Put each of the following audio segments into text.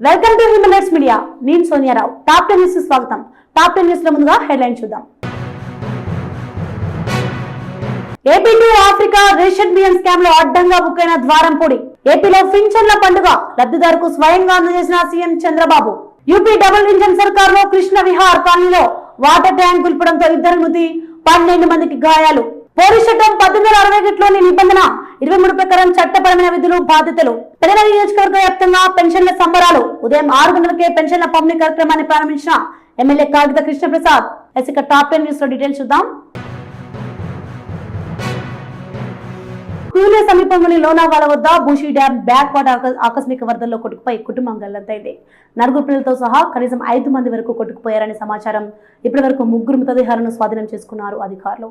Welcome to human media. నేను Sonia Rao top ten news స్వాగతం. Top ten న్యూస్లో ముందుగా హెడ్లైన్ చూద్దాం. ఏపీ టు ఆఫ్రికా రేషన్ బియ్యం స్కామ్లో అడ్డంగా బుక్కైన ద్వారంపూడి. ఏపీలో పింఛన్ల పండుగ లబ్ధిదారుకు స్వయంగా అందజేసిన CM Chandrababu. UP double engine సర్కార్లో Krishna Vihar కాలనీలో వాటర్ ట్యాంక్ కుల్పడంతో ఇద్దరు మృతి పన్నెండు మందికి గాయాలు. పోలీస్ చట్టం పద్దెనిమిది వందల అరవై ఒకటిలోని నిబంధన ఇరవై మూడు ప్రకారం చట్టపరమైన విధులు బాధ్యతలు. తెలంగాణ నియోజకవర్గ వ్యాప్తంగా పెన్షన్ల సంబరాలు. ఉదయం ఆరు గంటలకే పెన్షన్ల పంపిణీ కార్యక్రమాన్ని ప్రారంభించిన ఎమ్మెల్యే కాగిత కృష్ణప్రసాద్. ఇక టాప్ టెన్ న్యూస్లో డీటెయిల్స్ చూద్దాం. కూలే సమీపంలోని లోనావాల వద్ద బూషి డ్యాం బ్యాక్ వాటర్ ఆకస్మిక వరదల్లో కొట్టుకుపోయి కుటుంబం గల్లంతైంది. నలుగురు పిల్లలతో సహా కనీసం ఐదు మంది వరకు కొట్టుకుపోయారని సమాచారం ఇప్పటి వరకు ముగ్గురు మృతదేహాలను స్వాధీనం చేసుకున్నారు అధికారులు.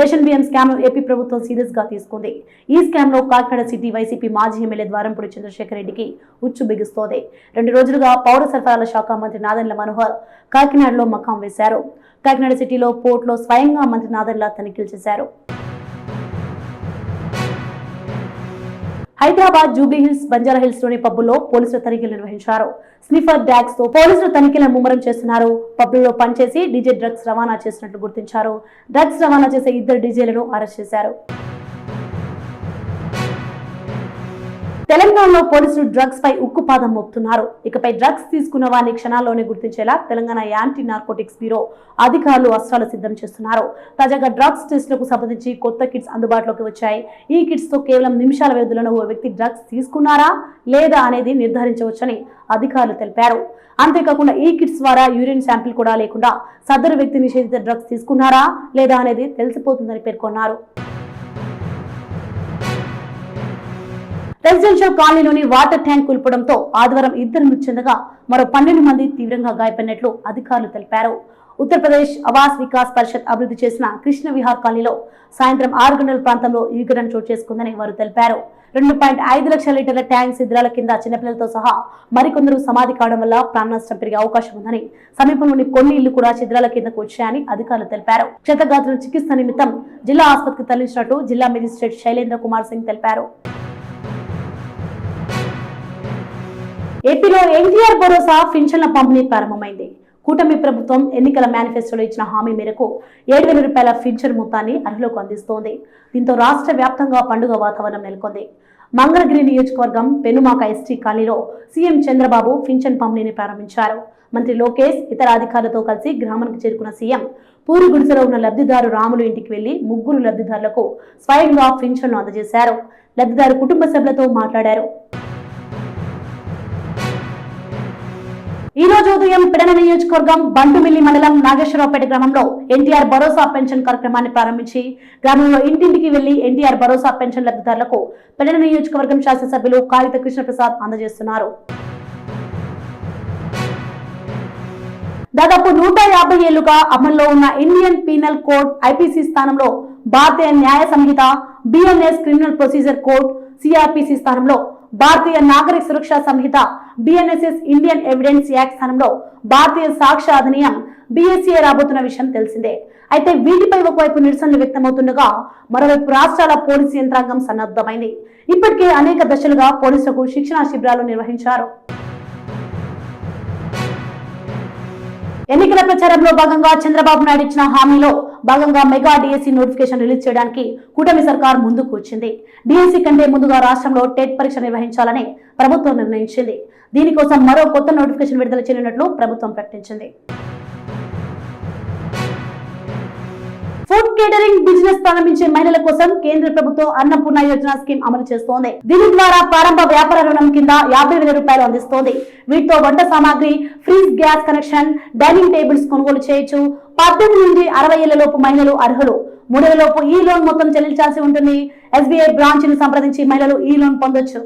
రేషన్ బియ్యం స్కామ్ ఏపీ ప్రభుత్వం సీరియస్గా తీసుకుంది. ఈ స్కామ్లో కాకినాడ సిటీ వైసీపీ మాజీ ఎమ్మెల్యే ద్వారంపూడి చంద్రశేఖర్ రెడ్డికి ఉచ్చు బిగుస్తోంది. రెండు రోజులుగా పౌర సరఫరాల శాఖ మంత్రి నాదెండ్ల మనోహర్ కాకినాడలో మకాం వేశారు. కాకినాడ సిటీలో పోర్టులో స్వయంగా మంత్రి నాదెండ్ల తనిఖీలు చేశారు. Hyderabad Jubilee Hills hills Banjara హిల్స్లోని పబ్బుల్లో పోలీసులు తనిఖీలు నిర్వహించారు. స్నిఫర్ డాగ్స్తో పోలీసులు తనిఖీలను ముమ్మరం చేస్తున్నారు. పబ్బుల్లో పనిచేసి డీజే డ్రగ్స్ రవాణా చేసినట్లు గుర్తించారు. డ్రగ్స్ రవాణా చేసే ఇద్దరు డీజేలను అరెస్ట్ చేశారు. తెలంగాణలో పోలీసులు డ్రగ్స్ పై ఉక్కుపాదం మోపుతున్నారు. ఇకపై డ్రగ్స్ తీసుకున్న వారిని క్షణాల్లోనే గుర్తించేలా తెలంగాణ యాంటీ నార్కోటిక్స్ బ్యూరో అధికారులు అస్త్రాలు సిద్ధం చేస్తున్నారు. తాజాగా డ్రగ్స్ టెస్టులకు సంబంధించి కొత్త కిట్స్ అందుబాటులోకి వచ్చాయి. ఈ కిట్స్తో కేవలం నిమిషాల వ్యవధిలోనే ఓ వ్యక్తి డ్రగ్స్ తీసుకున్నారా? లేదా అనేది నిర్ధారించవచ్చని అధికారులు తెలిపారు. అంతేకాకుండా ఈ కిట్స్ ద్వారా యూరిన్ శాంపిల్ కూడా లేకుండా సదరు వ్యక్తి నిషేధిత డ్రగ్స్ తీసుకున్నారా? లేదా అనేది తెలిసిపోతుందని పేర్కొన్నారు. రెసిడెన్షియల్ కాలనీలోని వాటర్ ట్యాంక్ కూల్పడంతో ఆదివారం ఇద్దరు మృతి చెందగా మరో పన్నెండు మంది తీవ్రంగా గాయపడినట్లు అధికారులు తెలిపారు. ఉత్తరప్రదేశ్ ఆవాస్ వికాస్ పరిషత్ అభివృద్ధి చేసిన కృష్ణ విహార్ కాలనీలో సాయంత్రం ఆరు గంటల ప్రాంతంలో ఈ ఘటన చోటు చేసుకుందని వారు తెలిపారు. రెండు పాయింట్ ఐదు లక్షల లీటర్ల ట్యాంక్ శిథిరాల కింద చిన్నపిల్లలతో సహా మరికొందరు సమాధి కావడం వల్ల ప్రాణ నష్టం పెరిగే అవకాశం ఉందని సమీపంలోని కొన్ని ఇళ్ళు కూడా శిథిరాల కిందకు వచ్చాయని అధికారులు తెలిపారు. క్షతగాత్రుల చికిత్స నిమిత్తం జిల్లా ఆసుపత్రికి తరలించినట్టు జిల్లా మెజిస్ట్రేట్ శైలేంద్ర కుమార్ సింగ్ తెలిపారు. ఏపీలో ఎన్టీఆర్ భరోసా పింఛన్ల పంపిణీ ప్రారంభమైంది. కూటమి ప్రభుత్వం ఎన్నికల మేనిఫెస్టోలో ఇచ్చిన హామీ మేరకు ఏడు వేల రూపాయల పింఛన్ మొత్తాన్ని అర్హులకు అందిస్తోంది. దీంతో రాష్ట్ర వ్యాప్తంగా పండుగ వాతావరణం నెలకొంది. మంగళగిరి నియోజకవర్గం పెనుమాక ఎస్టీ కాలనీలో సీఎం చంద్రబాబు పింఛన్ పంపిణీని ప్రారంభించారు. మంత్రి లోకేష్ ఇతర అధికారులతో కలిసి గ్రామానికి చేరుకున్న సీఎం పూరి గుడిసెలో ఉన్న లబ్ధిదారు రాములు ఇంటికి వెళ్ళి ముగ్గురు లబ్ధిదారులకు స్వయంగా పింఛన్ను అందజేశారు. లబ్ధిదారు కుటుంబ సభ్యులతో మాట్లాడారు. ఈ రోజు ఉదయం పిడన నియోజకవర్గం బంటుమిల్లి మండలం నాగేశ్వరరావుపేట గ్రామంలో ఎన్టీఆర్ భరోసా పెన్షన్ కార్యక్రమాన్ని ప్రారంభించి గ్రామంలో ఇంటింటికి వెళ్ళి ఎన్టీఆర్ భరోసా పెన్షన్ లబ్ధిదారులకు పిడన నియోజకవర్గం శాసనసభ్యులు కాగిత కృష్ణప్రసాద్ అందజేస్తున్నారు. దాదాపు నూట యాభై ఏళ్ళుగా అమల్లో ఉన్న ఇండియన్ పీనల్ కోడ్ ఐపీసీ స్థానంలో Bharatiya Nyaya Sanhita BNS criminal procedure code CrPC స్థానంలో Bharatiya Nagarik Suraksha Sanhita BNSS Indian evidence act స్థానంలో భారతీయ సాక్ష్య అధినియం బిఎస్సీఏ రాబోతున్న విషయం తెలిసిందే. అయితే వీటిపై ఒకవైపు నిరసనలు వ్యక్తమవుతుండగా మరోవైపు రాష్ట్రాల పోలీసు యంత్రాంగం సన్నద్ధమైంది. ఇప్పటికే అనేక దశలుగా పోలీసులకు శిక్షణా శిబిరాలు నిర్వహించారు. ఎన్నికల ప్రచారంలో భాగంగా చంద్రబాబు నాయుడు ఇచ్చిన హామీలో భాగంగా మెగా డిఎస్సి నోటిఫికేషన్ రిలీజ్ చేయడానికి కూటమి సర్కార్ ముందుకు వచ్చింది. డిఎస్సి కంటే ముందుగా రాష్ట్రంలో టెట్ పరీక్ష నిర్వహించాలని ప్రభుత్వం నిర్ణయించింది. దీనికోసం మరో కొత్త నోటిఫికేషన్ విడుదల చేయనున్నట్లు ప్రభుత్వం ప్రకటించింది. ఫుడ్ కేటరింగ్ బిజినెస్ ప్రారంభించే మహిళల కోసం కేంద్ర ప్రభుత్వం అన్నపూర్ణ యోజన స్కీమ్ అమలు చేస్తోంది. దీని ద్వారా ప్రారంభ వ్యాపార రుణం కింద యాభై వేల రూపాయలు అందిస్తోంది. వీటితో వంట సామాగ్రి fridge gas connection dining tables కొనుగోలు చేయొచ్చు. పద్దెనిమిది నుండి అరవై ఏళ్ళలోపు మహిళలు అర్హులు. మూడేళ్ళలోపు ఈ లోన్ మొత్తం చెల్లించాల్సి ఉంటుంది. ఎస్బీఐ బ్రాంచ్ను సంప్రదించి మహిళలు ఈ లోన్ పొందొచ్చు.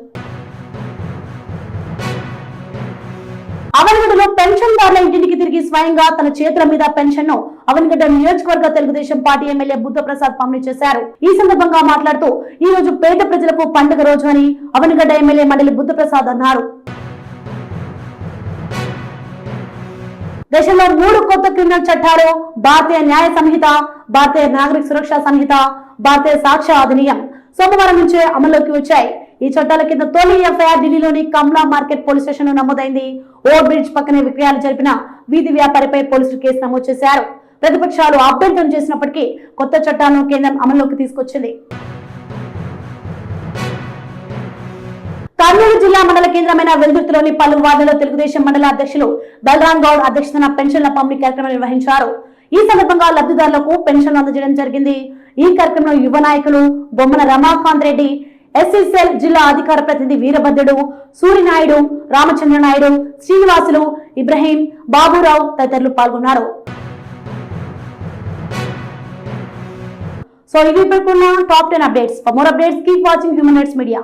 అవనిగడ్డలో పెన్షన్దారుల ఇంటికి తిరిగి స్వయంగా తన చేతుల మీద పెన్షన్ను అవనగడ్డ నియోజకవర్గ తెలుగుదేశం పార్టీ ఎమ్మెల్యే బుద్ధప్రసాద్ పంపిణీ చేశారు. ఈ సందర్భంగా మాట్లాడుతూ ఈ రోజు పేద ప్రజలకు పండుగ రోజు అని అవనగడ్డ ఎమ్మెల్యే మండలి బుద్ధప్రసాద్ అన్నారు. దేశంలో మూడు కొత్త క్రిమినల్ చట్టాలు భారతీయ న్యాయ సంహిత భారతీయ నాగరిక సురక్షా సంహిత భారతీయ సాక్ష్య అధినియం సోమవారం నుంచే అమల్లోకి వచ్చాయి. ఈ చట్టాల కింద తొలి ఎఫ్ఐఆర్ ఢిల్లీలోని కమ్లా మార్కెట్ పోలీస్ స్టేషన్లో నమోదైంది. ఓవర్ బ్రిడ్జ్ పక్కనే విక్రయాలు జరిపిన వీధి వ్యాపారిపై పోలీసులు కేసు నమోదు చేశారు. ప్రతిపక్షాలు అభ్యంతరం చేసినప్పటికీ కొత్త చట్టాలను కేంద్రం అమల్లోకి తీసుకొచ్చింది. కర్నూలు జిల్లా మండల కేంద్రమైన వెల్దుర్తిలోని పలు వార్డులలో తెలుగుదేశం మండల అధ్యక్షులు బలరాం గౌడ్ అధ్యక్షతన పెన్షన్ల పంపిణీ కార్యక్రమం నిర్వహించారు. ఈ సందర్భంగా లబ్ధిదారులకు పెన్షన్లు అందజేయడం జరిగింది. ఈ కార్యక్రమంలో యువ నాయకులు బొమ్మన రమాకాంత్ రెడ్డి ఎస్ఎస్ఎల్ జిల్లా అధికార ప్రతినిధి వీరభద్రుడు సూర్యనాయుడు రామచంద్ర నాయుడు శ్రీనివాసులు ఇబ్రహీం బాబురావు తదితరులు పాల్గొన్నారు. సో ఇవి ఇప్పుడు top ten updates for more updates keep watching human rights media